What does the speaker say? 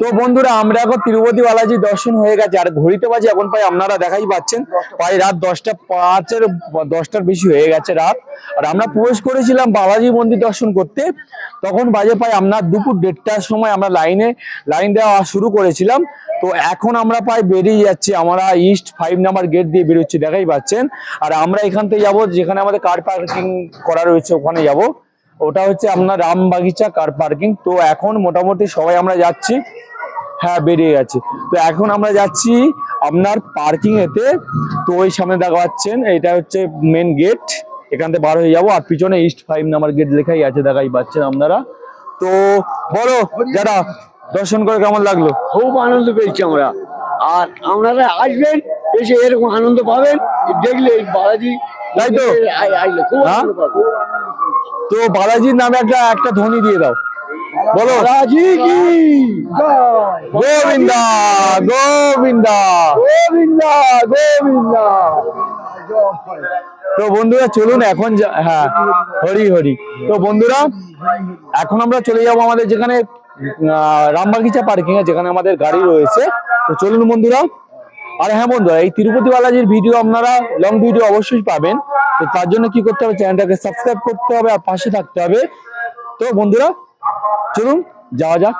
তো বন্ধুরা, আমরা এখন তিরুপতি বালাজি দর্শন হয়ে গেছে। আর ঘড়িতে বাজে এখন প্রায় আপনারা দেখাই পাচ্ছেন, প্রায় রাত দশটা পাঁচের, দশটার বেশি হয়ে গেছে রাত। আর আমরা প্রবেশ করেছিলাম বালাজি মন্দির দর্শন করতে। তখন বাজে প্রায় আপনার দুপুর দেড়টার সময় আমরা লাইনে, লাইন দেওয়া শুরু করেছিলাম। তো এখন আমরা প্রায় বেরিয়ে যাচ্ছি, আমরা ইস্ট ফাইভ নাম্বার গেট দিয়ে বেরোচ্ছি, দেখাই পাচ্ছেন। আর আমরা এখান থেকে যাব, যেখানে আমাদের কার পার্কিং করা রয়েছে, ওখানে যাব। ওটা হচ্ছে আপনার রামবাগিচা কার পার্কিং তো এখন মোটামুটি সবাই আমরা যাচ্ছি। হ্যাঁ বেরিয়ে গেছে। তো এখন আমরা যাচ্ছি আপনার পার্কিং এতে। তো ওই সামনে দেখা পাচ্ছেন এটা হচ্ছে মেন গেট এখান থেকে বার হয়ে যাব। আর পিছনে ইস্ট ফাইভ নাম্বার গেট লেখাই আছে দেখাই পাচ্ছেন আপনারা। তো বলো যারা দর্শন করে কেমন লাগল? খুব আনন্দ পেয়েছি আমরা। আর আপনারা আসবেন এসে এরকম আনন্দ পাবেন। দেখলে বালাজি তাই তো? খুব হ্যাঁ? আনন্দ পাবেন। তো বালাজির নামে একটা একটা ধ্বনি দিয়ে দাও। বলো। কি? গোবিন্দা গোবিন্দা। গোবিন্দা গোবিন্দা। তো বন্ধুরা চলুন এখন হ্যাঁ হরি হরি। তো বন্ধুরা এখন আমরা চলে যাব আমাদের যেখানে রামবাগিচা পার্কিং এ যেখানে আমাদের গাড়ি রয়েছে। তো চলুন বন্ধুরা আর হ্যাঁ বন্ধুরা, এই তিরুপতি বালাজির ভিডিও আপনারা লং ভিডিও অবশ্যই পাবেন। তো তার জন্য কি করতে হবে চ্যানেলটাকে সাবস্ক্রাইব করতে হবে আর পাশে থাকতে হবে। তো বন্ধুরা, চলুন, যাওয়া যাক।